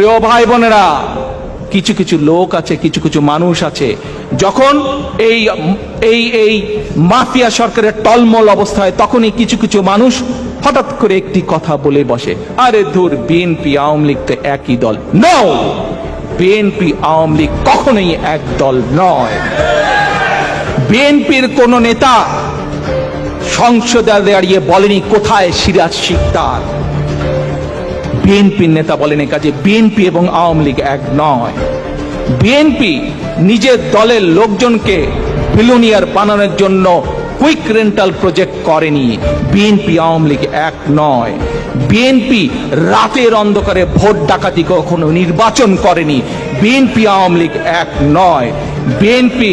প্রিয় ভাই বোনেরা, কিছু কিছু লোক আছে, কিছু কিছু মানুষ আছে, যখন এই এই এই মাফিয়া সরকারের টলমল অবস্থায় তখনই কিছু কিছু মানুষ হঠাৎ করে একটি কথা বলে বসে, আরে ধুর বিএনপি আওয়ামী লীগ তো একই দল। নো বিএনপি আওয়ামী লীগ কখনোই এক দল নয়। বিএনপির কোন নেতা সংসদে দাঁড়িয়ে বলেনি, কোথায় সিরাজ শিকদার? বিএনপির নেতা বলেন এই কাজে বিএনপি এবং আওয়ামী লীগ এক নয়। বিএনপি নিজের দলের লোকজনকে বিলোনিয়ার বানানোর জন্য কুইক রেন্টাল প্রজেক্ট করেনি। বিএনপি আওয়ামী লীগ এক নয়। বিএনপি রাতের অন্ধকারে ভোট ডাকাতি কখনো নির্বাচন করেনি। বিএনপি আওয়ামী লীগ এক নয়। বিএনপি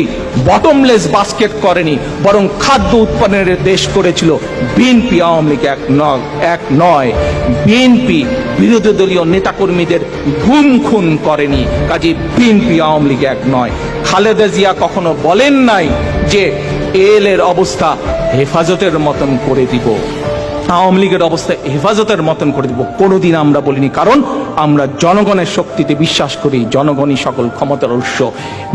বটমলেস বাস্কেট করেনি, বরং খাদ্য উৎপাদনের দেশ করেছিল। বিএনপি আওয়ামী লীগ এক নয় এক নয়। বিএনপি বিরোধী দলীয় নেতাকর্মীদের গুম খুন করেনি। কাজে বিএনপি আওয়ামী লীগ এক নয়। খালেদা জিয়া কখনো বলেন নাই যে এল এর অবস্থা হেফাজতের মতন করে দিব। আওয়ামী লীগের অবস্থা হেফাজতের মতন করে দিব। কোনোদিন আমরা বলিনি। কারণ আমরা জনগণের শক্তিতে বিশ্বাস করি, জনগণই সকল ক্ষমতার উৎস।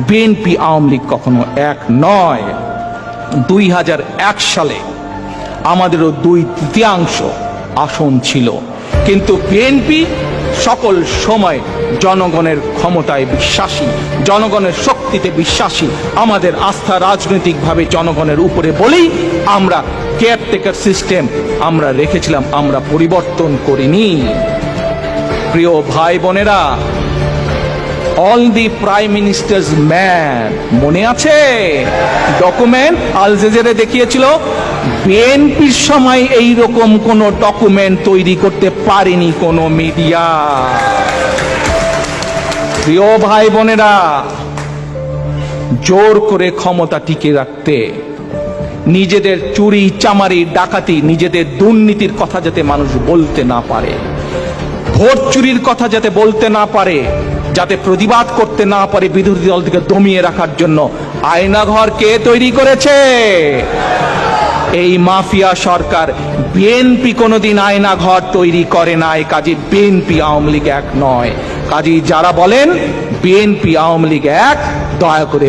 বিএনপি আওয়ামী লীগ কখনো এক নয়। দুই সালে আমাদেরও দুই তৃতীয়াংশ আসন ছিল। কিন্তু বিএনপি সকল সময় জনগণের ক্ষমতায় বিশ্বাসী, জনগণের শক্তিতে বিশ্বাসী। আমাদের আস্থা রাজনৈতিকভাবে জনগণের উপরে বলেই আমরা কেয়ারটেকার সিস্টেম আমরা রেখেছিলাম, আমরা পরিবর্তন করিনি। প্রিয় ভাই বোনেরা all the prime minister's man মনে আছে? ডকুমেন্ট আল জেজেরে দেখিয়েছিল বিএনপির সময় এই রকম কোন ডকুমেন্ট তৈরি করতে পারেনি কোন মিডিয়া প্রিয় ভাই বোনেরা, জোর করে ক্ষমতা টিকে রাখতে, নিজেদের চুরি, চামারি, ডাকাতি, নিজেদের দুর্নীতির কথা যাতে মানুষ বলতে না পারে, ভোট চুরির কথা যাতে বলতে না পারে, যাতে প্রতিবাদ করতে না পারে বিরোধী দল থেকে দমিয়ে রাখার জন্য আয়নাঘর কে তৈরি করেছে? এই মাফিয়া সরকার বিএনপি কোনোদিন আয়না ঘর তৈরি করে নাই, কাজে বিএনপি আওয়ামী লীগ এক নয়। কাজে যারা বলেন, বিএনপি আওয়ামী লীগ এক, দয়া করে